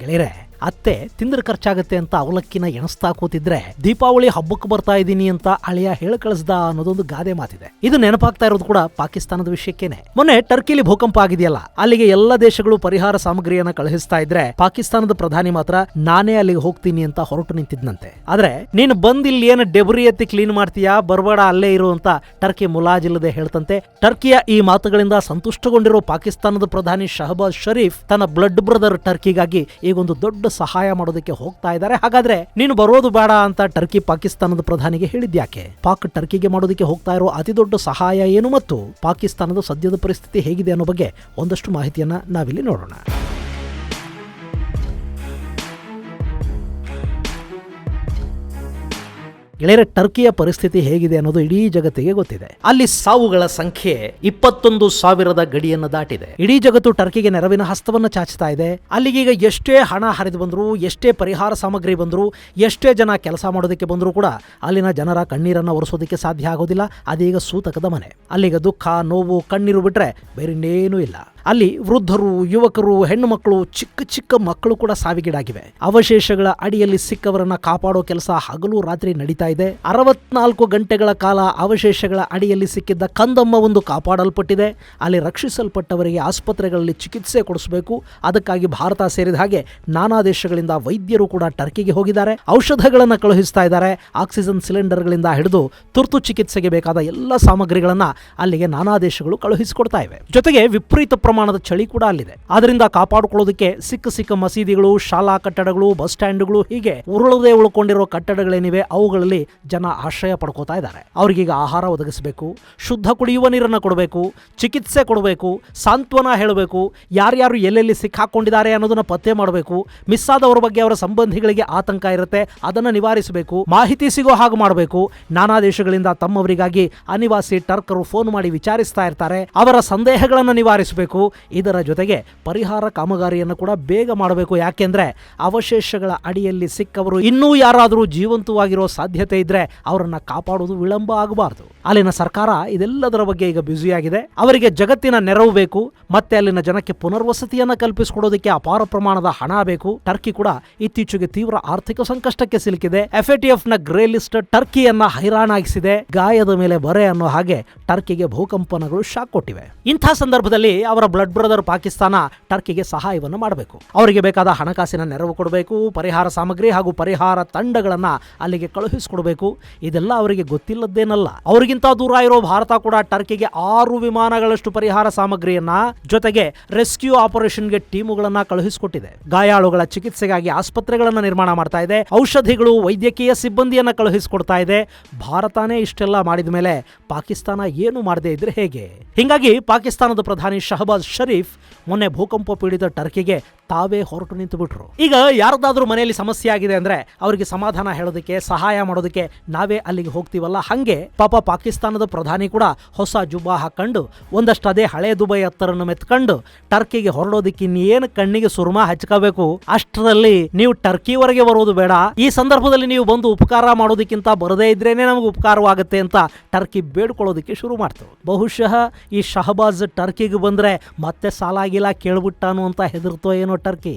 ಗೆಳೆಯರೆ, ಅತ್ತೆ ತಿಂದ್ರೆ ಖರ್ಚಾಗತ್ತೆ ಅಂತ ಅವಲಕ್ಕಿನ ಎಣಸ್ತಾ ಕೂತಿದ್ರೆ ದೀಪಾವಳಿ ಹಬ್ಬಕ್ಕೆ ಬರ್ತಾ ಇದ್ದೀನಿ ಅಂತ ಅಳಿಯ ಹೇಳ ಕಳಿಸ್ದ ಅನ್ನೋದೊಂದು ಗಾದೆ ಮಾತಿದೆ. ಇದು ನೆನಪಾಗ್ತಾ ಇರೋದು ಕೂಡ ಪಾಕಿಸ್ತಾನದ ವಿಷಯಕ್ಕೇನೆ. ಮೊನ್ನೆ ಟರ್ಕಿಲಿ ಭೂಕಂಪ ಆಗಿದೆಯಲ್ಲ, ಅಲ್ಲಿಗೆ ಎಲ್ಲ ದೇಶಗಳು ಪರಿಹಾರ ಸಾಮಗ್ರಿಯನ್ನ ಕಳುಹಿಸ್ತಾ ಇದ್ರೆ ಪಾಕಿಸ್ತಾನದ ಪ್ರಧಾನಿ ಮಾತ್ರ ನಾನೇ ಅಲ್ಲಿಗೆ ಹೋಗ್ತೀನಿ ಅಂತ ಹೊರಟು ನಿಂತಿದ್ನಂತೆ. ಆದ್ರೆ, ನೀನು ಬಂದ್ ಇಲ್ಲಿ ಏನು ಡೆಬ್ರಿ ಎತ್ತಿ ಕ್ಲೀನ್ ಮಾಡ್ತೀಯಾ, ಬರ್ಬೇಡ ಅಲ್ಲೇ ಇರು ಅಂತ ಟರ್ಕಿ ಮುಲಾಜಿಲ್ಲದೆ ಹೇಳ್ತಂತೆ ಟರ್ಕಿಯ ಈ ಮಾತುಗಳಿಂದ ಸಂತುಷ್ಟಗೊಂಡಿರೋ ಪಾಕಿಸ್ತಾನದ ಪ್ರಧಾನಿ ಶಹಬಾಜ್ ಶರೀಫ್ ತನ್ನ ಬ್ಲಡ್ ಬ್ರದರ್ ಟರ್ಕಿಗಾಗಿ ಈಗೊಂದು ದೊಡ್ಡ ಸಹಾಯ ಮಾಡೋದಕ್ಕೆ ಹೋಗ್ತಾ ಇದ್ದಾರೆ. ಹಾಗಾದ್ರೆ ನೀನು ಬರೋದು ಬೇಡ ಅಂತ ಟರ್ಕಿ ಪಾಕಿಸ್ತಾನದ ಪ್ರಧಾನಿಗೆ ಹೇಳಿದ್ಯಾಕೆ? ಪಾಕ್ ಟರ್ಕಿಗೆ ಮಾಡೋದಕ್ಕೆ ಹೋಗ್ತಾ ಇರೋ ಅತಿ ದೊಡ್ಡ ಸಹಾಯ ಏನು ಮತ್ತು ಪಾಕಿಸ್ತಾನದ ಸದ್ಯದ ಪರಿಸ್ಥಿತಿ ಹೇಗಿದೆ ಅನ್ನೋ ಬಗ್ಗೆ ಒಂದಷ್ಟು ಮಾಹಿತಿಯನ್ನ ನಾವಿಲ್ಲಿ ನೋಡೋಣ. ಗೆಳೆಯರೆ, ಟರ್ಕಿಯ ಪರಿಸ್ಥಿತಿ ಹೇಗಿದೆ ಅನ್ನೋದು ಇಡೀ ಜಗತ್ತಿಗೆ ಗೊತ್ತಿದೆ. ಅಲ್ಲಿ ಸಾವುಗಳ ಸಂಖ್ಯೆ ಇಪ್ಪತ್ತೊಂದು ಸಾವಿರದ ಗಡಿಯನ್ನು ದಾಟಿದೆ. ಇಡೀ ಜಗತ್ತು ಟರ್ಕಿಗೆ ನೆರವಿನ ಹಸ್ತವನ್ನು ಚಾಚ್ತಾ ಇದೆ. ಅಲ್ಲಿಗೀಗ ಎಷ್ಟೇ ಹಣ ಹರಿದು ಬಂದರೂ, ಎಷ್ಟೇ ಪರಿಹಾರ ಸಾಮಗ್ರಿ ಬಂದರೂ, ಎಷ್ಟೇ ಜನ ಕೆಲಸ ಮಾಡೋದಕ್ಕೆ ಬಂದರೂ ಕೂಡ ಅಲ್ಲಿನ ಜನರ ಕಣ್ಣೀರನ್ನು ಒರೆಸೋದಕ್ಕೆ ಸಾಧ್ಯ ಆಗೋದಿಲ್ಲ. ಅದೀಗ ಸೂತಕದ ಮನೆ. ಅಲ್ಲಿಗ ದುಃಖ, ನೋವು, ಕಣ್ಣೀರು ಬಿಟ್ರೆ ಬೇರೆ ಇಲ್ಲ. ಅಲ್ಲಿ ವೃದ್ಧರು, ಯುವಕರು ಹೆಣ್ಣು ಮಕ್ಕಳು ಚಿಕ್ಕ ಚಿಕ್ಕ ಮಕ್ಕಳು ಕೂಡ ಸಾವಿಗೀಡಾಗಿವೆ. ಅವಶೇಷಗಳ ಅಡಿಯಲ್ಲಿ ಸಿಕ್ಕವರನ್ನ ಕಾಪಾಡೋ ಕೆಲಸ ಹಗಲು ರಾತ್ರಿ ನಡೀತಾ ಇದೆ. ಅರವತ್ನಾಲ್ಕು ಗಂಟೆಗಳ ಕಾಲ ಅವಶೇಷಗಳ ಅಡಿಯಲ್ಲಿ ಸಿಕ್ಕಿದ್ದ ಕಂದಮ್ಮ ಒಂದು ಕಾಪಾಡಲ್ಪಟ್ಟಿದೆ. ಅಲ್ಲಿ ರಕ್ಷಿಸಲ್ಪಟ್ಟವರಿಗೆ ಆಸ್ಪತ್ರೆಗಳಲ್ಲಿ ಚಿಕಿತ್ಸೆ ಕೊಡಿಸಬೇಕು. ಅದಕ್ಕಾಗಿ ಭಾರತ ಸೇರಿದ ಹಾಗೆ ನಾನಾ ದೇಶಗಳಿಂದ ವೈದ್ಯರು ಕೂಡ ಟರ್ಕಿಗೆ ಹೋಗಿದ್ದಾರೆ. ಔಷಧಗಳನ್ನು ಕಳುಹಿಸ್ತಾ ಇದ್ದಾರೆ. ಆಕ್ಸಿಜನ್ ಸಿಲಿಂಡರ್ಗಳಿಂದ ಹಿಡಿದು ತುರ್ತು ಚಿಕಿತ್ಸೆಗೆ ಬೇಕಾದ ಎಲ್ಲ ಸಾಮಗ್ರಿಗಳನ್ನ ಅಲ್ಲಿಗೆ ನಾನಾ ದೇಶಗಳು ಕಳುಹಿಸಿಕೊಡ್ತಾ ಇವೆ. ಜೊತೆಗೆ ವಿಪರೀತ ಪ್ರಮಾಣದ ಚಳಿ ಕೂಡ ಅಲ್ಲಿದೆ. ಅದರಿಂದ ಕಾಪಾಡಿಕೊಳ್ಳೋದಕ್ಕೆ ಸಿಕ್ಕ ಸಿಕ್ಕ ಮಸೀದಿಗಳು, ಶಾಲಾ ಕಟ್ಟಡಗಳು, ಬಸ್ ಸ್ಟ್ಯಾಂಡ್ಗಳು ಹೀಗೆ ಉರುಳದೆ ಉಳ್ಕೊಂಡಿರೋ ಕಟ್ಟಡಗಳೇನಿವೆ, ಅವುಗಳಲ್ಲಿ ಜನ ಆಶ್ರಯ ಪಡ್ಕೋತಾ ಇದ್ದಾರೆ. ಅವರಿಗೀಗ ಆಹಾರ ಒದಗಿಸಬೇಕು, ಶುದ್ಧ ಕುಡಿಯುವ ನೀರನ್ನು ಕೊಡಬೇಕು, ಚಿಕಿತ್ಸೆ ಕೊಡಬೇಕು, ಸಾಂತ್ವನ ಹೇಳಬೇಕು, ಯಾರ್ಯಾರು ಎಲ್ಲೆಲ್ಲಿ ಸಿಕ್ಕಾಕೊಂಡಿದ್ದಾರೆ ಅನ್ನೋದನ್ನ ಪತ್ತೆ ಮಾಡಬೇಕು ಮಿಸ್ ಆದವರ ಬಗ್ಗೆ ಅವರ ಸಂಬಂಧಿಗಳಿಗೆ ಆತಂಕ ಇರುತ್ತೆ, ಅದನ್ನು ನಿವಾರಿಸಬೇಕು, ಮಾಹಿತಿ ಸಿಗೋ ಹಾಗೆ ಮಾಡಬೇಕು. ನಾನಾ ದೇಶಗಳಿಂದ ತಮ್ಮವರಿಗಾಗಿ ಅನಿವಾಸಿ ಟರ್ಕರು ಫೋನ್ ಮಾಡಿ ವಿಚಾರಿಸ್ತಾ ಇರ್ತಾರೆ, ಅವರ ಸಂದೇಹಗಳನ್ನು ನಿವಾರಿಸಬೇಕು ಇದರ ಜೊತೆಗೆ ಪರಿಹಾರ ಕಾಮಗಾರಿಯನ್ನು ಕೂಡ ಬೇಗ ಮಾಡಬೇಕು. ಯಾಕೆಂದ್ರೆ ಅವಶೇಷಗಳ ಅಡಿಯಲ್ಲಿ ಸಿಕ್ಕವರು ಇನ್ನೂ ಯಾರಾದರೂ ಜೀವಂತವಾಗಿರೋ ಸಾಧ್ಯತೆ ಇದ್ರೆ ಅವರನ್ನು ಕಾಪಾಡುವುದು ವಿಳಂಬ ಆಗಬಾರದು. ಅಲ್ಲಿನ ಸರ್ಕಾರ ಇದೆಲ್ಲದರ ಬಗ್ಗೆ ಈಗ ಬ್ಯುಸಿಯಾಗಿದೆ. ಅವರಿಗೆ ಜಗತ್ತಿನ ನೆರವು ಬೇಕು. ಮತ್ತೆ ಅಲ್ಲಿನ ಜನಕ್ಕೆ ಪುನರ್ವಸತಿಯನ್ನ ಕಲ್ಪಿಸಿಕೊಡೋದಕ್ಕೆ ಅಪಾರ ಪ್ರಮಾಣದ ಹಣ ಬೇಕು. ಟರ್ಕಿ ಕೂಡ ಇತ್ತೀಚೆಗೆ ತೀವ್ರ ಆರ್ಥಿಕ ಸಂಕಷ್ಟಕ್ಕೆ ಸಿಲುಕಿದೆ. ಎಫ್ಎಟಿಎಫ್ನ ಗ್ರೇ ಲಿಸ್ಟ್ ಟರ್ಕಿಯನ್ನ ಹೈರಾಣಾಗಿಸಿದೆ. ಗಾಯದ ಮೇಲೆ ಬರೆ ಅನ್ನೋ ಹಾಗೆ ಟರ್ಕಿಗೆ ಭೂಕಂಪನಗಳು ಶಾಕ್ ಕೊಟ್ಟಿವೆ. ಇಂಥ ಸಂದರ್ಭದಲ್ಲಿ ಅವರ ಬ್ಲಡ್ ಬ್ರದರ್ ಪಾಕಿಸ್ತಾನ ಟರ್ಕಿಗೆ ಸಹಾಯವನ್ನು ಮಾಡಬೇಕು. ಅವರಿಗೆ ಬೇಕಾದ ಹಣಕಾಸಿನ ನೆರವು ಕೊಡಬೇಕು, ಪರಿಹಾರ ಸಾಮಗ್ರಿ ಹಾಗೂ ಪರಿಹಾರ ತಂಡಗಳನ್ನು ಅಲ್ಲಿಗೆ ಕಳುಹಿಸಿಕೊಡಬೇಕು. ಇದೆಲ್ಲ ಅವರಿಗೆ ಗೊತ್ತಿಲ್ಲದ್ದೇನಲ್ಲ. ಅವರಿಗಿಂತ ದೂರ ಇರೋ ಭಾರತ ಕೂಡ ಟರ್ಕಿಗೆ ಆರು ವಿಮಾನಗಳಷ್ಟು ಪರಿಹಾರ ಸಾಮಗ್ರಿಯನ್ನ ಜೊತೆಗೆ ರೆಸ್ಕ್ಯೂ ಆಪರೇಷನ್ಗೆ ಟೀಮುಗಳನ್ನ ಕಳುಹಿಸಿಕೊಟ್ಟಿದೆ. ಗಾಯಾಳುಗಳ ಚಿಕಿತ್ಸೆಗಾಗಿ ಆಸ್ಪತ್ರೆಗಳನ್ನ ನಿರ್ಮಾಣ ಮಾಡ್ತಾ ಇದೆ. ಔಷಧಿಗಳು, ವೈದ್ಯಕೀಯ ಸಿಬ್ಬಂದಿಯನ್ನ ಕಳುಹಿಸಿಕೊಡ್ತಾ ಇದೆ. ಭಾರತನೇ ಇಷ್ಟೆಲ್ಲ ಮಾಡಿದ ಮೇಲೆ ಪಾಕಿಸ್ತಾನ ಏನು ಮಾಡದೇ ಇದ್ರೆ ಹೇಗೆ? ಹಿಂಗಾಗಿ ಪಾಕಿಸ್ತಾನದ ಪ್ರಧಾನಿ ಶಹಬಾಜ್ ಶರೀಫ್ ಮೊನ್ನೆ ಭೂಕಂಪ ಪೀಡಿತ ಟರ್ಕಿಗೆ ತಾವೇ ಹೊರಟು ನಿಂತು ಬಿಟ್ರು. ಈಗ ಯಾರದಾದ್ರೂ ಮನೆಯಲ್ಲಿ ಸಮಸ್ಯೆ ಆಗಿದೆ ಅಂದ್ರೆ ಅವರಿಗೆ ಸಮಾಧಾನ ಹೇಳೋದಕ್ಕೆ, ಸಹಾಯ ಮಾಡೋದಕ್ಕೆ ನಾವೇ ಅಲ್ಲಿಗೆ ಹೋಗ್ತೀವಲ್ಲ. ಹಂಗೆ ಪಾಪ ಪಾಕಿಸ್ತಾನದ ಪ್ರಧಾನಿ ಕೂಡ ಹೊಸ ಜುಬ್ಬಾ ಹಾಕೊಂಡು ಒಂದಷ್ಟು ಅದೇ ಹಳೆ ದುಬೈ ಹತ್ತರನ್ನು ಮೆತ್ಕೊಂಡು ಟರ್ಕಿಗೆ ಹೊರಡೋದಕ್ಕೆ ಇನ್ನೇನು ಕಣ್ಣಿಗೆ ಸುರ್ಮ ಹಚ್ಕೋಬೇಕು? ಅಷ್ಟರಲ್ಲಿ ನೀವು ಟರ್ಕಿವರೆಗೆ ಬರೋದು ಬೇಡ. ಈ ಸಂದರ್ಭದಲ್ಲಿ ನೀವು ಬಂದು ಉಪಕಾರ ಮಾಡೋದಕ್ಕಿಂತ ಬರದೇ ಇದ್ರೇನೆ ನಮಗೆ ಉಪಕಾರವಾಗುತ್ತೆ ಅಂತ ಟರ್ಕಿ ಬೇಡ್ಕೊಳ್ಳೋದಕ್ಕೆ ಶುರು ಮಾಡ್ತು. ಬಹುಶಃ ಈ ಶಹಬಾಜ್ ಟರ್ಕಿಗೆ ಬಂದ್ರೆ ಮತ್ತೆ ಸಾಲಾಗಿಲ್ಲ ಕೇಳ್ಬಿಟ್ಟಾನು ಅಂತ ಹೆದರ್ತೋ ಏನೋ ಟರ್ಕಿ.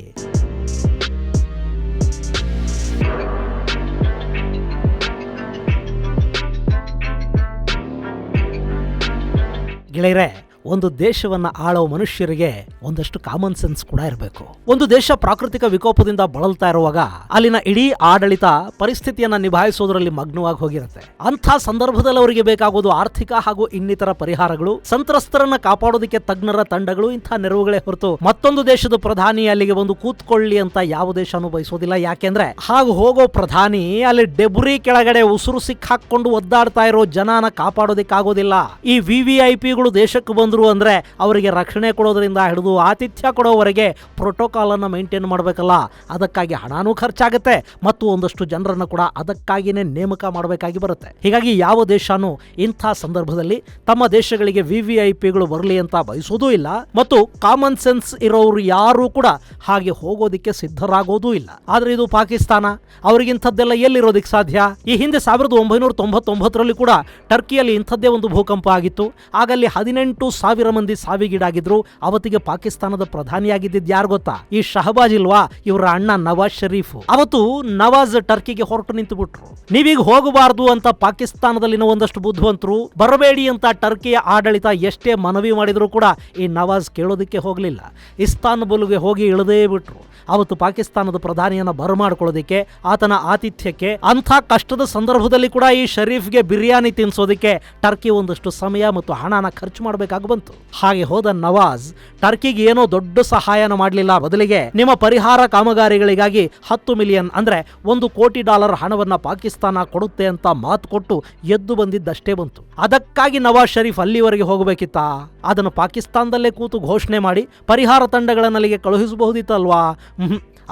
ಗೆಳೆಯರೆ ಒಂದು ದೇಶವನ್ನ ಆಳೋ ಮನುಷ್ಯರಿಗೆ ಒಂದಷ್ಟು ಕಾಮನ್ ಸೆನ್ಸ್ ಕೂಡ ಇರಬೇಕು. ಒಂದು ದೇಶ ಪ್ರಾಕೃತಿಕ ವಿಕೋಪದಿಂದ ಬಳಲ್ತಾ ಇರುವಾಗ ಅಲ್ಲಿನ ಇಡೀ ಆಡಳಿತ ಪರಿಸ್ಥಿತಿಯನ್ನ ನಿಭಾಯಿಸೋದ್ರಲ್ಲಿ ಮಗ್ನವಾಗಿ ಹೋಗಿರುತ್ತೆ. ಅಂಥ ಸಂದರ್ಭದಲ್ಲಿ ಅವರಿಗೆ ಬೇಕಾಗೋದು ಆರ್ಥಿಕ ಹಾಗೂ ಇನ್ನಿತರ ಪರಿಹಾರಗಳು, ಸಂತ್ರಸ್ತರನ್ನ ಕಾಪಾಡೋದಕ್ಕೆ ತಜ್ಞರ ತಂಡಗಳು, ಇಂಥ ನೆರವುಗಳೇ ಹೊರತು ಮತ್ತೊಂದು ದೇಶದ ಪ್ರಧಾನಿ ಅಲ್ಲಿಗೆ ಒಂದು ಕೂತ್ಕೊಳ್ಳಿ ಅಂತ ಯಾವ ದೇಶ ಬಯಸೋದಿಲ್ಲ ಯಾಕೆಂದ್ರೆ ಹಾಗೆ ಹೋಗೋ ಪ್ರಧಾನಿ ಅಲ್ಲಿ ಡೆಬ್ರಿ ಕೆಳಗಡೆ ಉಸಿರು ಸಿಕ್ಕಾಕೊಂಡು ಒದ್ದಾಡ್ತಾ ಇರೋ ಜನನ ಕಾಪಾಡೋದಕ್ಕಾಗೋದಿಲ್ಲ. ಈ ವಿವಿಐಪಿಗಳು ದೇಶಕ್ಕೆ ಬಂದು ಬಂದ್ರು ಅಂದರೆ ಅವರಿಗೆ ರಕ್ಷಣೆ ಕೊಡೋದರಿಂದ ಹಿಡಿದು ಆತಿಥ್ಯ ಕೊಡೋವರೆಗೆ ಪ್ರೋಟೋಕಾಲ್ ಅನ್ನ ಮೇಂಟೈನ್ ಮಾಡಬೇಕಲ್ಲ. ಅದಕ್ಕಾಗಿ ಹಣನೂ ಖರ್ಚಾಗುತ್ತೆ ಮತ್ತು ಒಂದಷ್ಟು ಜನರನ್ನು ಕೂಡ ಅದಕ್ಕಾಗಿನೇ ನೇಮಕ ಮಾಡಬೇಕಾಗಿ ಬರುತ್ತೆ. ಹೀಗಾಗಿ ಯಾವ ದೇಶನೂ ಇಂಥ ಸಂದರ್ಭದಲ್ಲಿ ತಮ್ಮ ದೇಶಗಳಿಗೆ ವಿ ವಿ ಐ ಪಿಗಳು ಬರಲಿ ಅಂತ ಬಯಸೋದೂ ಇಲ್ಲ ಮತ್ತು ಕಾಮನ್ ಸೆನ್ಸ್ ಇರೋರು ಯಾರೂ ಕೂಡ ಹಾಗೆ ಹೋಗೋದಿಕ್ಕೆ ಸಿದ್ಧರಾಗೋದೂ ಇಲ್ಲ. ಆದ್ರೆ ಇದು ಪಾಕಿಸ್ತಾನ, ಅವರಿಗಿಂಥದ್ದೆಲ್ಲ ಎಲ್ಲಿರೋದಕ್ಕೆ ಸಾಧ್ಯ? ಈ ಹಿಂದೆ ಸಾವಿರದ ಒಂಬೈನೂರ ತೊಂಬತ್ತೊಂಬತ್ತರಲ್ಲಿ ಕೂಡ ಟರ್ಕಿಯಲ್ಲಿ ಇಂಥದ್ದೇ ಒಂದು ಭೂಕಂಪ ಆಗಿತ್ತು. ಆಗಲ್ಲಿ ಹದಿನೆಂಟು ಸಾವಿರ ಮಂದಿ ಸಾವಿಗೀಡಾಗಿದ್ರು. ಅವತ್ತಿಗೆ ಪಾಕಿಸ್ತಾನದ ಪ್ರಧಾನಿಯಾಗಿದ್ದಿದ್ ಯಾರು ಗೊತ್ತಾ? ಈ ಶಹಬಾಜ್ ಇಲ್ವಾ? ಇವರ ಅಣ್ಣ ನವಾಜ್ ಶರೀಫ್. ಅವತ್ತು ನವಾಜ್ ಟರ್ಕಿಗೆ ಹೊರಟು ನಿಂತು ಬಿಟ್ರು ನೀವೀಗ ಹೋಗಬಾರದು ಅಂತ ಪಾಕಿಸ್ತಾನದಲ್ಲಿನ ಒಂದಷ್ಟು ಬುದ್ಧಿವಂತರು, ಬರಬೇಡಿ ಅಂತ ಟರ್ಕಿಯ ಆಡಳಿತ ಎಷ್ಟೇ ಮನವಿ ಮಾಡಿದ್ರು ಕೂಡ ಈ ನವಾಜ್ ಕೇಳೋದಕ್ಕೆ ಹೋಗಲಿಲ್ಲ. ಇಸ್ತಾನ್ಬುಲ್ಗೆ ಹೋಗಿ ಇಳದೇ ಬಿಟ್ರು. ಅವತ್ತು ಪಾಕಿಸ್ತಾನದ ಪ್ರಧಾನಿಯನ್ನ ಬರಮಾಡ್ಕೊಳ್ಳೋದಕ್ಕೆ, ಆತನ ಆತಿಥ್ಯಕ್ಕೆ, ಅಂಥ ಕಷ್ಟದ ಸಂದರ್ಭದಲ್ಲಿ ಕೂಡ ಈ ಶರೀಫ್ಗೆ ಬಿರಿಯಾನಿ ತಿನ್ಸೋದಿಕ್ಕೆ ಟರ್ಕಿ ಒಂದಷ್ಟು ಸಮಯ ಮತ್ತು ಹಣನ ಖರ್ಚು ಮಾಡಬೇಕಾಗಿ ಬಂತು. ಹಾಗೆ ಹೋದ ನವಾಜ್, ಟರ್ಕಿಗೆ ಏನೋ ದೊಡ್ಡ ಸಹಾಯನ ಮಾಡಲಿಲ್ಲ ಬದಲಿಗೆ ನಿಮ್ಮ ಪರಿಹಾರ ಕಾಮಗಾರಿಗಳಿಗಾಗಿ ಹತ್ತು ಮಿಲಿಯನ್ ಅಂದ್ರೆ ಒಂದು ಕೋಟಿ ಡಾಲರ್ ಹಣವನ್ನ ಪಾಕಿಸ್ತಾನ ಕೊಡುತ್ತೆ ಅಂತ ಮಾತು ಕೊಟ್ಟು ಎದ್ದು ಬಂದಿದ್ದಷ್ಟೇ ಬಂತು. ಅದಕ್ಕಾಗಿ ನವಾಜ್ ಶರೀಫ್ ಅಲ್ಲಿವರೆಗೆ ಹೋಗಬೇಕಿತ್ತಾ? ಅದನ್ನು ಪಾಕಿಸ್ತಾನದಲ್ಲೇ ಕೂತು ಘೋಷಣೆ ಮಾಡಿ ಪರಿಹಾರ ತಂಡಗಳನ್ನಲ್ಲಿಗೆ ಕಳುಹಿಸಬಹುದಿತ್ತಲ್ವಾ.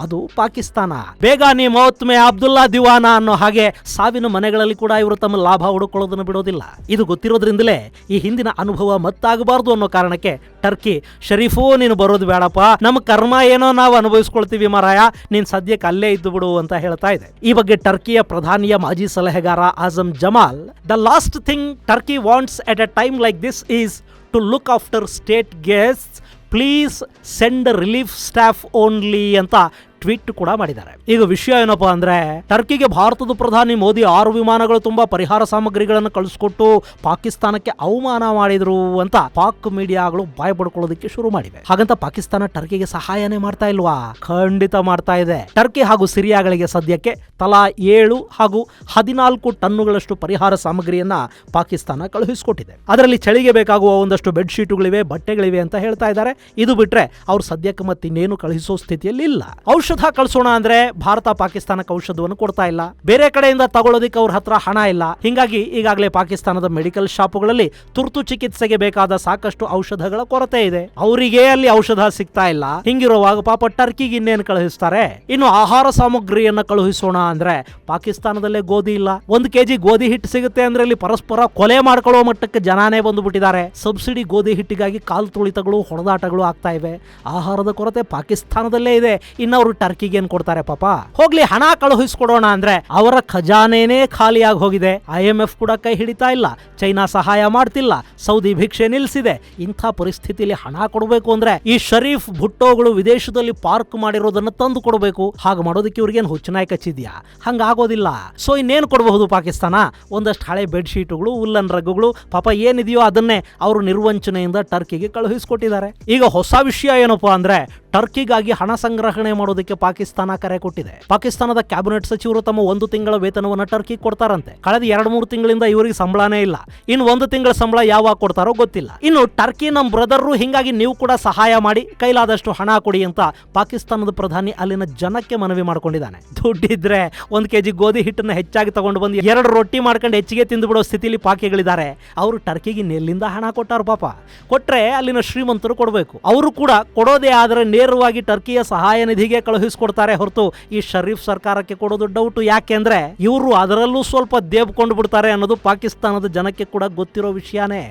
ಅದು ಪಾಕಿಸ್ತಾನ. ಬೇಗಾನಿ ಮೌತ್ ಮೇ ಅಬ್ದುಲ್ಲಾ ದಿವಾನ ಅನ್ನೋ ಹಾಗೆ ಸಾವಿನ ಮನೆಗಳಲ್ಲಿ ಕೂಡ ಇವರು ತಮ್ಮ ಲಾಭ ಹುಡುಕೊಳ್ಳೋದನ್ನು ಬಿಡೋದಿಲ್ಲ. ಇದು ಗೊತ್ತಿರೋದ್ರಿಂದಲೇ ಈ ಹಿಂದಿನ ಅನುಭವ ಮತ್ತಾಗಬಾರ್ದು ಅನ್ನೋ ಕಾರಣಕ್ಕೆ ಟರ್ಕಿ, ಶರೀಫು, ನೀನು ಬರೋದು ಬೇಡಪ್ಪ. ನಮ್ಮ ಕರ್ಮ ಏನೋ ನಾವು ಅನುಭವಿಸ್ಕೊಳ್ತೀವಿ ಮಾರಾಯ. ನೀನ್ ಸದ್ಯಕ್ಕೆ ಅಲ್ಲೇ ಇದ್ದು ಬಿಡು ಅಂತ ಹೇಳ್ತಾ ಇದೆ. ಈ ಬಗ್ಗೆ ಟರ್ಕಿಯ ಪ್ರಧಾನಿಯ ಮಾಜಿ ಸಲಹೆಗಾರ Azam Jamal, the last thing Turkey wants at a time like this is to look after state guest please send relief staff only ಅಂತ ಟ್ವೀಟ್ ಕೂಡ ಮಾಡಿದ್ದಾರೆ. ಈಗ ವಿಷಯ ಏನಪ್ಪಾ ಅಂದ್ರೆ, ಟರ್ಕಿಗೆ ಭಾರತದ ಪ್ರಧಾನಿ ಮೋದಿ ಆರು ವಿಮಾನಗಳು ತುಂಬಾ ಪರಿಹಾರ ಸಾಮಗ್ರಿಗಳನ್ನು ಕಳಿಸ್ಕೊಟ್ಟು ಪಾಕಿಸ್ತಾನಕ್ಕೆ ಅವಮಾನ ಮಾಡಿದ್ರು ಅಂತ ಪಾಕ್ ಮೀಡಿಯಾಗಳು ಬಾಯ್ ಪಡ್ಕೊಳ್ಳೋದಕ್ಕೆ ಶುರು ಮಾಡಿವೆ. ಹಾಗಂತ ಪಾಕಿಸ್ತಾನ ಟರ್ಕಿಗೆ ಸಹಾಯನೇ ಮಾಡ್ತಾ ಇಲ್ವಾ? ಖಂಡಿತ ಮಾಡ್ತಾ ಇದೆ. ಟರ್ಕಿ ಹಾಗೂ ಸಿರಿಯಾಗಳಿಗೆ ಸದ್ಯಕ್ಕೆ ತಲಾ ಏಳು ಹಾಗೂ ಹದಿನಾಲ್ಕು ಟನ್ನುಗಳಷ್ಟು ಪರಿಹಾರ ಸಾಮಗ್ರಿಯನ್ನ ಪಾಕಿಸ್ತಾನ ಕಳುಹಿಸಿಕೊಟ್ಟಿದೆ. ಅದರಲ್ಲಿ ಚಳಿಗೆ ಬೇಕಾಗುವ ಒಂದಷ್ಟು ಬೆಡ್ಶೀಟುಗಳಿವೆ, ಬಟ್ಟೆಗಳಿವೆ ಅಂತ ಹೇಳ್ತಾ ಇದ್ದಾರೆ. ಇದು ಬಿಟ್ರೆ ಅವ್ರು ಸದ್ಯಕ್ಕೆ ಮತ್ತಿನ್ನೇನು ಕಳುಹಿಸೋ ಸ್ಥಿತಿಯಲ್ಲಿ ಇಲ್ಲ ಔಷಧ ಕಳಿಸೋಣ ಅಂದ್ರೆ ಭಾರತ ಪಾಕಿಸ್ತಾನಕ್ಕೆ ಔಷಧವನ್ನು ಕೊಡ್ತಾ ಇಲ್ಲ. ಬೇರೆ ಕಡೆಯಿಂದ ತಗೊಳ್ಳೋದಿಕ್ಕೆ ಅವ್ರ ಹತ್ರ ಹಣ ಇಲ್ಲ. ಹಿಂಗಾಗಿ ಈಗಾಗಲೇ ಪಾಕಿಸ್ತಾನದ ಮೆಡಿಕಲ್ ಶಾಪ್ಗಳಲ್ಲಿ ತುರ್ತು ಚಿಕಿತ್ಸೆಗೆ ಬೇಕಾದ ಸಾಕಷ್ಟು ಔಷಧಗಳ ಕೊರತೆ ಇದೆ. ಅವರಿಗೆ ಅಲ್ಲಿ ಔಷಧ ಸಿಗ್ತಾ ಇಲ್ಲ. ಹಿಂಗಿರುವಾಗ ಪಾಪ ಟರ್ಕಿಗೆ ಇನ್ನೇನು ಕಳುಹಿಸ್ತಾರೆ? ಇನ್ನು ಆಹಾರ ಸಾಮಗ್ರಿಯನ್ನ ಕಳುಹಿಸೋಣ ಅಂದ್ರೆ ಪಾಕಿಸ್ತಾನದಲ್ಲೇ ಗೋಧಿ ಇಲ್ಲ. ಒಂದ್ ಕೆಜಿ ಗೋಧಿ ಹಿಟ್ಟು ಸಿಗುತ್ತೆ ಅಂದ್ರೆ ಇಲ್ಲಿ ಪರಸ್ಪರ ಕೊಲೆ ಮಾಡ್ಕೊಳ್ಳೋ ಮಟ್ಟಕ್ಕೆ ಜನಾನೇ ಬಂದುಬಿಟ್ಟಿದ್ದಾರೆ. ಸಬ್ಸಿಡಿ ಗೋಧಿ ಹಿಟ್ಟಿಗಾಗಿ ಕಾಲು ತುಳಿತಗಳು ಹೊಡೆದಾಟಗಳು ಆಗ್ತಾ ಇವೆ. ಆಹಾರದ ಕೊರತೆ ಪಾಕಿಸ್ತಾನದಲ್ಲೇ ಇದೆ. ಇನ್ನವರು ಟರ್ಕಿಗೆ ಏನ್ ಕೊಡ್ತಾರೆ ಪಾಪ? ಹೋಗ್ಲಿ, ಹಣ ಕಳುಹಿಸ್ಕೊಡೋಣ ಅಂದ್ರೆ ಅವರ ಖಜಾನೆನೇ ಖಾಲಿಯಾಗಿ ಹೋಗಿದೆ. ಐ ಎಂ ಎಫ್ ಕೂಡ ಕೈ ಹಿಡಿತಾ ಇಲ್ಲ. ಚೈನಾ ಸಹಾಯ ಮಾಡ್ತಿಲ್ಲ. ಸೌದಿ ಭಿಕ್ಷೆ ನಿಲ್ಸಿದೆ. ಇಂಥ ಪರಿಸ್ಥಿತಿಯಲ್ಲಿ ಹಣ ಕೊಡಬೇಕು ಅಂದ್ರೆ ಈ ಶರೀಫ್ ಭುಟ್ಟೋಗಳು ವಿದೇಶದಲ್ಲಿ ಪಾರ್ಕ್ ಮಾಡಿರೋದನ್ನ ತಂದು ಕೊಡಬೇಕು. ಹಾಗೆ ಮಾಡೋದಕ್ಕೆ ಇವ್ರಿಗೇನು ಹುಚ್ಚನಾಯ್ ಕಚ್ಚಿದ್ಯಾ ಹಂಗಾಗೋದಿಲ್ಲ ಸೊ ಇನ್ನೇನು ಕೊಡಬಹುದು ಪಾಕಿಸ್ತಾನ? ಒಂದಷ್ಟು ಹಳೆ ಬೆಡ್ ಶೀಟ್ಗಳು ಉಲ್ಲನ್ ರಗ್ಗುಗಳು ಪಾಪ ಏನಿದೆಯೋ ಅದನ್ನೇ ಅವರು ನಿರ್ವಂಚನೆಯಿಂದ ಟರ್ಕಿಗೆ ಕಳುಹಿಸಿಕೊಟ್ಟಿದ್ದಾರೆ. ಈಗ ಹೊಸ ವಿಷಯ ಏನಪ್ಪಾ ಅಂದ್ರೆ ಟರ್ಕಿಗಾಗಿ ಹಣ ಸಂಗ್ರಹಣೆ ಮಾಡೋದಕ್ಕೆ ಪಾಕಿಸ್ತಾನ ಕರೆ ಕೊಟ್ಟಿದೆ. ಪಾಕಿಸ್ತಾನದ ಕ್ಯಾಬಿನೆಟ್ ಸಚಿವರು ತಮ್ಮ ಒಂದು ತಿಂಗಳ ವೇತನವನ್ನ ಟರ್ಕಿ ಕೊಡ್ತಾರಂತೆ. ಕಳೆದ ಎರಡು ಮೂರು ತಿಂಗಳಿಂದ ಇವರಿಗೆ ಸಂಬಳನೇ ಇಲ್ಲ. ಇನ್ನು ಒಂದು ತಿಂಗಳ ಸಂಬಳ ಯಾವಾಗ ಕೊಡ್ತಾರೋ ಗೊತ್ತಿಲ್ಲ. ಇನ್ನು ಟರ್ಕಿ ನಮ್ಮ ಬ್ರದರ್ ಹಿಂಗಾಗಿ ನೀವು ಕೂಡ ಸಹಾಯ ಮಾಡಿ, ಕೈಲಾದಷ್ಟು ಹಣ ಕೊಡಿ ಅಂತ ಪಾಕಿಸ್ತಾನದ ಪ್ರಧಾನಿ ಅಲ್ಲಿನ ಜನಕ್ಕೆ ಮನವಿ ಮಾಡ್ಕೊಂಡಿದ್ದಾನೆ. ದುಡ್ಡಿದ್ರೆ ಒಂದು ಕೆಜಿ ಗೋಧಿ ಹಿಟ್ಟನ್ನ ಹೆಚ್ಚಾಗಿ ತಗೊಂಡು ಬಂದು ಎರಡು ರೊಟ್ಟಿ ಮಾಡ್ಕೊಂಡು ಹೆಚ್ಚಿಗೆ ತಿಂದುಬಿಡೋ ಸ್ಥಿತಿಲಿ ಪಾಕಿಗಳಿದ್ದಾರೆ. ಅವರು ಟರ್ಕಿಗೆ ನೆಲ್ಲಿಂದ ಹಣ ಕೊಟ್ಟಾರ ಪಾಪ. ಕೊಟ್ರೆ ಅಲ್ಲಿನ ಶ್ರೀಮಂತರು ಕೊಡಬೇಕು. ಅವರು ಕೂಡ ಕೊಡೋದೇ ಆದರೆ ನೇರವಾಗಿ ಟರ್ಕಿಯ ಸಹಾಯ ನಿಧಿಗೆ ಕಳುಹಿಸ್ಕೊಡ್ತಾರೆ ಹೊರತು ಈ ಶರೀಫ್ ಸರ್ಕಾರಕ್ಕೆ ಕೊಡೋದು ಡೌಟ್ ಯಾಕೆಂದ್ರೆ ಇವರು ಅದರಲ್ಲೂ ಸ್ವಲ್ಪ ದೇಬ್ಕೊಂಡು ಬಿಡ್ತಾರೆ ಅನ್ನೋದು ಪಾಕಿಸ್ತಾನದ ಜನಕ್ಕೆ ಕೂಡ ಗೊತ್ತಿರೋ ವಿಷಯನೇ.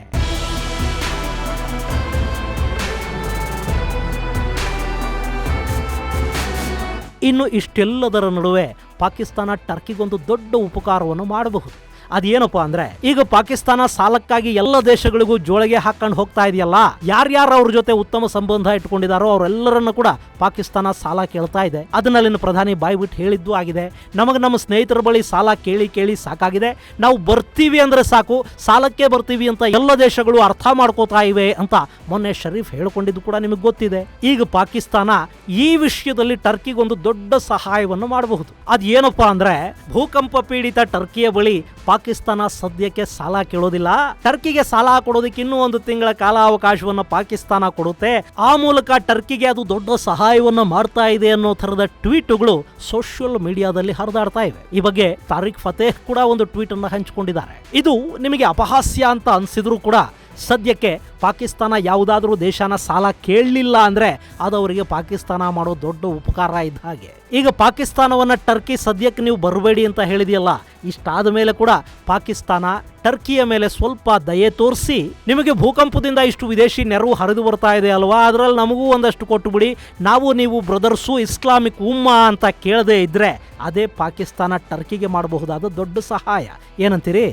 ಇನ್ನು ಇಷ್ಟೆಲ್ಲದರ ನಡುವೆ ಪಾಕಿಸ್ತಾನ ಟರ್ಕಿಗೊಂದು ದೊಡ್ಡ ಉಪಕಾರವನ್ನು ಮಾಡಬಹುದು. ಅದೇನಪ್ಪ ಅಂದ್ರೆ, ಈಗ ಪಾಕಿಸ್ತಾನ ಸಾಲಕ್ಕಾಗಿ ಎಲ್ಲ ದೇಶಗಳಿಗೂ ಜೋಳಿಗೆ ಹಾಕೊಂಡು ಹೋಗ್ತಾ ಇದೆಯಲ್ಲ, ಯಾರ್ಯಾರು ಅವ್ರ ಜೊತೆ ಉತ್ತಮ ಸಂಬಂಧ ಇಟ್ಕೊಂಡಿದಾರೋ ಅವರೆಲ್ಲರನ್ನು ಕೂಡ ಪಾಕಿಸ್ತಾನ ಸಾಲ ಕೇಳ್ತಾ ಇದೆ. ಅದನ್ನಲ್ಲಿನ ಪ್ರಧಾನಿ ಬಾಯಿ ಬಿಟ್ಟು ಹೇಳಿದ್ದು ಆಗಿದೆ. ನಮಗೆ ನಮ್ಮ ಸ್ನೇಹಿತರ ಬಳಿ ಸಾಲ ಕೇಳಿ ಕೇಳಿ ಸಾಕಾಗಿದೆ. ನಾವು ಬರ್ತೀವಿ ಅಂದ್ರೆ ಸಾಕು, ಸಾಲಕ್ಕೆ ಬರ್ತೀವಿ ಅಂತ ಎಲ್ಲ ದೇಶಗಳು ಅರ್ಥ ಮಾಡ್ಕೋತಾ ಇವೆ ಅಂತ ಮೊನ್ನೆ ಶರೀಫ್ ಹೇಳಿಕೊಂಡಿದ್ದು ಕೂಡ ನಿಮಗೆ ಗೊತ್ತಿದೆ. ಈಗ ಪಾಕಿಸ್ತಾನ ಈ ವಿಷಯದಲ್ಲಿ ಟರ್ಕಿಗೊಂದು ದೊಡ್ಡ ಸಹಾಯವನ್ನು ಮಾಡಬಹುದು. ಅದೇನಪ್ಪಾ ಅಂದ್ರೆ, ಭೂಕಂಪ ಪೀಡಿತ ಟರ್ಕಿಯ ಬಳಿ ಪಾಕಿಸ್ತಾನ ಸದ್ಯಕ್ಕೆ ಸಾಲ ಕೇಳೋದಿಲ್ಲ. ಟರ್ಕಿಗೆ ಸಾಲ ಕೊಡೋದಕ್ಕೆ ಇನ್ನೂ ಒಂದು ತಿಂಗಳ ಕಾಲಾವಕಾಶವನ್ನು ಪಾಕಿಸ್ತಾನ ಕೊಡುತ್ತೆ. ಆ ಮೂಲಕ ಟರ್ಕಿಗೆ ಅದು ದೊಡ್ಡ ಸಹಾಯವನ್ನು ಮಾಡ್ತಾ ಇದೆ ಅನ್ನೋ ತರದ ಟ್ವೀಟ್ಗಳು ಸೋಷಿಯಲ್ ಮೀಡಿಯಾದಲ್ಲಿ ಹರಿದಾಡ್ತಾ ಇವೆ. ಈ ಬಗ್ಗೆ ತಾರಿಕ್ ಫತೇಹ್ ಕೂಡ ಒಂದು ಟ್ವೀಟ್ ಅನ್ನು ಹಂಚಿಕೊಂಡಿದ್ದಾರೆ. ಇದು ನಿಮಗೆ ಅಪಹಾಸ್ಯ ಅಂತ ಅನ್ಸಿದ್ರು ಕೂಡ ಸದ್ಯಕ್ಕೆ ಪಾಕಿಸ್ತಾನ ಯಾವುದಾದ್ರೂ ದೇಶನ ಸಾಲ ಕೇಳಲಿಲ್ಲ ಅಂದ್ರೆ ಅದು ಅವರಿಗೆ ಪಾಕಿಸ್ತಾನ ಮಾಡೋ ದೊಡ್ಡ ಉಪಕಾರ ಇದ್ದ ಹಾಗೆ. ಈಗ ಪಾಕಿಸ್ತಾನವನ್ನ ಟರ್ಕಿ ಸದ್ಯಕ್ಕೆ ನೀವು ಬರಬೇಡಿ ಅಂತ ಹೇಳಿದೆಯಲ್ಲ, ಇಷ್ಟಾದ ಮೇಲೆ ಕೂಡ ಪಾಕಿಸ್ತಾನ ಟರ್ಕಿಯ ಮೇಲೆ ಸ್ವಲ್ಪ ದಯೆ ತೋರಿಸಿ, ನಿಮಗೆ ಭೂಕಂಪದಿಂದ ಇಷ್ಟು ವಿದೇಶಿ ನೆರವು ಹರಿದು ಬರ್ತಾ ಇದೆ ಅಲ್ವಾ? ಅದರಲ್ಲಿ ನಮಗೂ ಒಂದಷ್ಟು ಕೊಟ್ಟು ಬಿಡಿ. ನಾವು ನೀವು ಬ್ರದರ್ಸು ಇಸ್ಲಾಮಿಕ್ ಉಮ್ಮಾ ಅಂತ ಕೇಳದೇ ಇದ್ರೆ ಅದೇ ಪಾಕಿಸ್ತಾನ ಟರ್ಕಿಗೆ ಮಾಡಬಹುದಾದ ದೊಡ್ಡ ಸಹಾಯ. ಏನಂತೀರಿ?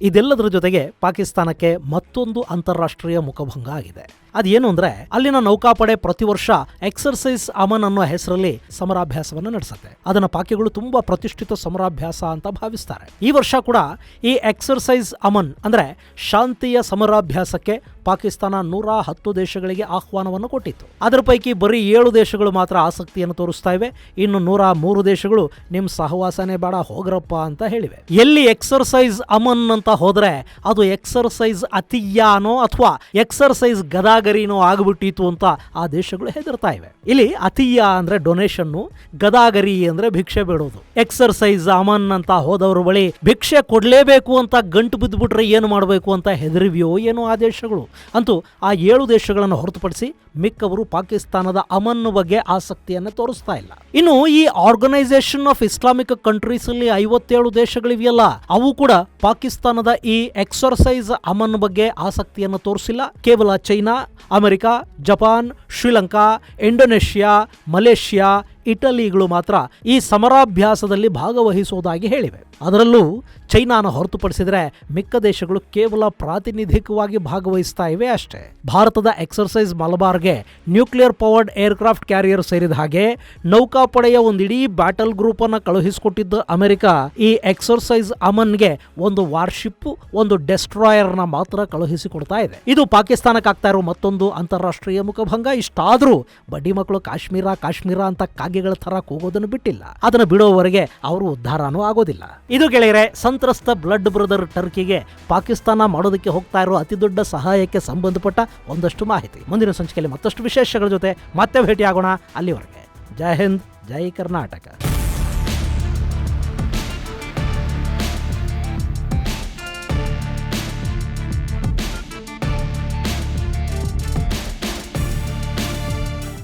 ಇದೆಲ್ಲದರ ಜೊತೆಗೆ ಪಾಕಿಸ್ತಾನಕ್ಕೆ ಮತ್ತೊಂದು ಅಂತಾರಾಷ್ಟ್ರೀಯ ಮುಖಭಂಗ ಆಗಿದೆ. ಅದೇನು ಅಂದ್ರೆ ಅಲ್ಲಿನ ನೌಕಾಪಡೆ ಪ್ರತಿ ವರ್ಷ ಎಕ್ಸರ್ಸೈಸ್ ಅಮನ್ ಅನ್ನೋ ಹೆಸರಲ್ಲಿ ಸಮರಾಭ್ಯಾಸವನ್ನು ನಡೆಸುತ್ತೆ. ಅದನ್ನ ಪಾಕಿಗಳು ತುಂಬಾ ಪ್ರತಿಷ್ಠಿತ ಸಮರಾಭ್ಯಾಸ ಅಂತ ಭಾವಿಸ್ತಾರೆ. ಈ ವರ್ಷ ಕೂಡ ಈ ಎಕ್ಸರ್ಸೈಸ್ ಅಮನ್ ಅಂದ್ರೆ ಶಾಂತಿಯ ಸಮರಾಭ್ಯಾಸಕ್ಕೆ ಪಾಕಿಸ್ತಾನ ನೂರ ಹತ್ತು ದೇಶಗಳಿಗೆ ಆಹ್ವಾನವನ್ನು ಕೊಟ್ಟಿತ್ತು. ಅದರ ಪೈಕಿ ಬರೀ ಏಳು ದೇಶಗಳು ಮಾತ್ರ ಆಸಕ್ತಿಯನ್ನು ತೋರಿಸ್ತಾ ಇವೆ. ಇನ್ನು ನೂರ ಮೂರು ದೇಶಗಳು ನಿಮ್ ಸಹವಾಸನೆ ಬೇಡ, ಹೋಗ್ರಪ್ಪ ಅಂತ ಹೇಳಿವೆ. ಎಲ್ಲಿ ಎಕ್ಸರ್ಸೈಸ್ ಅಮನ್ ಅಂತ ಹೋದ್ರೆ ಅದು ಎಕ್ಸರ್ಸೈಸ್ ಅತಿಯಾನೋ ಅಥವಾ ಎಕ್ಸರ್ಸೈಸ್ ಗದಾಗರಿನೋ ಆಗ್ಬಿಟ್ಟಿತ್ತು ಅಂತ ಆ ದೇಶಗಳು ಹೆದರ್ತಾ ಇವೆ. ಇಲ್ಲಿ ಅತಿಯ ಅಂದ್ರೆ ಡೊನೇಷನ್ನು ಗದಾಗರಿ ಅಂದ್ರೆ ಭಿಕ್ಷೆ ಬೇಡೋದು. ಎಕ್ಸರ್ಸೈಸ್ ಅಮನ್ ಅಂತ ಹೋದವ್ರ ಬಳಿ ಭಿಕ್ಷೆ ಕೊಡ್ಲೇಬೇಕು ಅಂತ ಗಂಟು ಬಿದ್ದುಬಿಟ್ರೆ ಏನು ಮಾಡಬೇಕು ಅಂತ ಹೆದರಿವ್ಯೋ ಏನೋ ಆ ದೇಶಗಳು. ಅಂತೂ ಆ ಏಳು ದೇಶಗಳನ್ನು ಹೊರತುಪಡಿಸಿ ಮಿಕ್ಕವರು ಪಾಕಿಸ್ತಾನದ ಅಮನ್ ಬಗ್ಗೆ ಆಸಕ್ತಿಯನ್ನು ತೋರಿಸ್ತಾ ಇಲ್ಲ. ಇನ್ನು ಈ ಆರ್ಗನೈಸೇಷನ್ ಆಫ್ ಇಸ್ಲಾಮಿಕ್ ಕಂಟ್ರೀಸ್ ಅಲ್ಲಿ ಐವತ್ತೇಳು ದೇಶಗಳಿವೆಯಲ್ಲ, ಅವು ಕೂಡ ಪಾಕಿಸ್ತಾನದ ಈ ಎಕ್ಸರ್ಸೈಸ್ ಅಮನ್ ಬಗ್ಗೆ ಆಸಕ್ತಿಯನ್ನು ತೋರಿಸಿಲ್ಲ. ಕೇವಲ China, America, Japan, Sri Lanka, Indonesia, Malaysia, ಇಟಲಿಗಳು ಮಾತ್ರ ಈ ಸಮರಾಭ್ಯಾಸದಲ್ಲಿ ಭಾಗವಹಿಸುವುದಾಗಿ ಹೇಳಿವೆ. ಅದರಲ್ಲೂ ಚೈನಾನ ಹೊರತುಪಡಿಸಿದರೆ ಮಿಕ್ಕ ದೇಶಗಳು ಕೇವಲ ಪ್ರಾತಿನಿಧಿಕವಾಗಿ ಭಾಗವಹಿಸ್ತಾ ಇವೆ ಅಷ್ಟೇ. ಭಾರತದ ಎಕ್ಸರ್ಸೈಸ್ ಮಲಬಾರ್ಗೆ ನ್ಯೂಕ್ಲಿಯರ್ ಪವರ್ಡ್ ಏರ್ಕ್ರಾಫ್ಟ್ ಕ್ಯಾರಿಯರ್ ಸೇರಿದ ಹಾಗೆ ನೌಕಾಪಡೆಯ ಒಂದಿಡೀ ಬ್ಯಾಟಲ್ ಗ್ರೂಪ್ ಅನ್ನು ಕಳುಹಿಸಿಕೊಟ್ಟಿದ್ದ ಅಮೆರಿಕ ಈ ಎಕ್ಸರ್ಸೈಸ್ ಅಮನ್ಗೆ ಒಂದು ವಾರ್ಶಿಪ್ ಒಂದು ಡೆಸ್ಟ್ರಾಯರ್ನ ಮಾತ್ರ ಕಳುಹಿಸಿಕೊಡ್ತಾ ಇದೆ. ಇದು ಪಾಕಿಸ್ತಾನಕ್ಕೆ ಆಗ್ತಾ ಇರೋ ಮತ್ತೊಂದು ಅಂತಾರಾಷ್ಟ್ರೀಯ ಮುಖಭಂಗ. ಇಷ್ಟಾದ್ರೂ ಬಡ್ಡಿ ಮಕ್ಕಳು ಕಾಶ್ಮೀರ ಕಾಶ್ಮೀರ ಅಂತ ಕಾಗೆಗಳ ತರ ಕೂಗೋದನ್ನು ಬಿಟ್ಟಿಲ್ಲ. ಅದನ್ನ ಬಿಡೋವರೆಗೆ ಅವರು ಉದ್ಧಾರನೂ ಆಗೋದಿಲ್ಲ. ಇದು ಗೆಳೆಯರೆ ಸಂತ್ರಸ್ತ ಬ್ಲಡ್ ಬ್ರದರ್ ಟರ್ಕಿಗೆ ಪಾಕಿಸ್ತಾನ ಮಾಡೋದಕ್ಕೆ ಹೋಗ್ತಾ ಇರೋ ಅತಿ ದೊಡ್ಡ ಸಹಾಯಕ್ಕೆ ಸಂಬಂಧಪಟ್ಟ ಒಂದಷ್ಟು ಮಾಹಿತಿ. ಮುಂದಿನ ಸಂಚಿಕೆಯಲ್ಲಿ ಮತ್ತಷ್ಟು ವಿಶೇಷಗಳ ಜೊತೆ ಮತ್ತೆ ಭೇಟಿಯಾಗೋಣ ಅಲ್ಲಿವರೆಗೆ. ಜೈ ಹಿಂದ್, ಜೈ ಕರ್ನಾಟಕ.